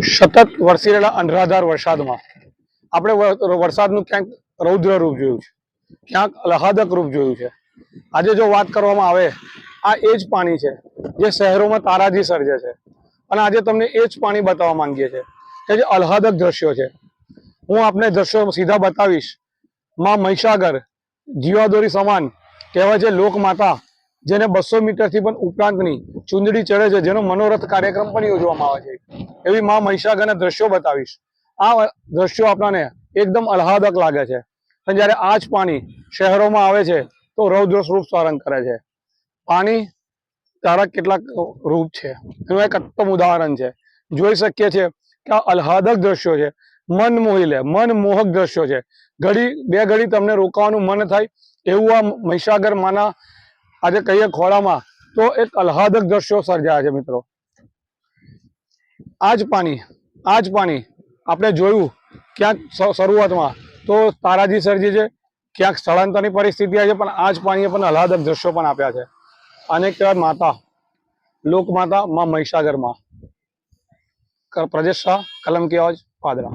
સતત વરસી રહેલા અનરાધાર વરસાદમાં આપણે વરસાદનું ક્યાંક રૌદ્ર રૂપ જોયું છે. ક્યાંક આહલાદક રૂપ જોયું છે. આજે જો વાત કરવામાં આવે, આ એ જ પાણી છે જે શહેરોમાં તારાજી સર્જે છે. અને આજે તમને એ જ પાણી બતાવવા માંગીએ છીએ કે જે અલહાદક દ્રશ્યો છે. હું આપને દ્રશ્યો સીધા બતાવીશ. માં મહીસાગર જીવાદોરી સમાન કહેવાય છે લોકમાતા જેને બસો મીટરથી પણ ઉપરાંતની ચુંદડી ચડે છે, જેનો મનોરથ કાર્યક્રમ પણ યોજવામાં આવે છે. એવી મા મહિષાગરના દ્રશ્યો બતાવીશ. આ દ્રશ્યો આપણાને એકદમ આહલાદક લાગે છે. અને જ્યારે આ જ પાણી શહેરોમાં આવે છે, તો રૌદ્ર સ્વરૂપ ધારણ કરે છે. પાણી તારા કેટલાક રૂપ છે. એનું એક ઉત્તમ ઉદાહરણ છે. જોઈ શકીએ છીએ કે આ આહલાદક દ્રશ્યો છે. મન મોહી લે, મન મોહક દ્રશ્યો છે. ઘડી, બે ઘડી તમને રોકાવાનું મન થાય, એવું આ મહિષાગર માના આજે કહીએ ખોળામાં, તો એક અલ્હાદક દ્રશ્યો સર્જાયા છે મિત્રો. આ જ પાણી આ જ પાણી આપણે જોયું ક્યાંક શરૂઆતમાં તો તારાજી સર્જી છે, ક્યાંક સ્થળાંતરની પરિસ્થિતિ આવી છે, પણ આ જ પાણીએ પણ અલ્હાદક દ્રશ્યો પણ આપ્યા છે. અને કહેવાય માતા, લોકમાતા માં મહિષાગરમાં પ્રજેશ શાહ, કલમ કે અવાજ, પાદરા.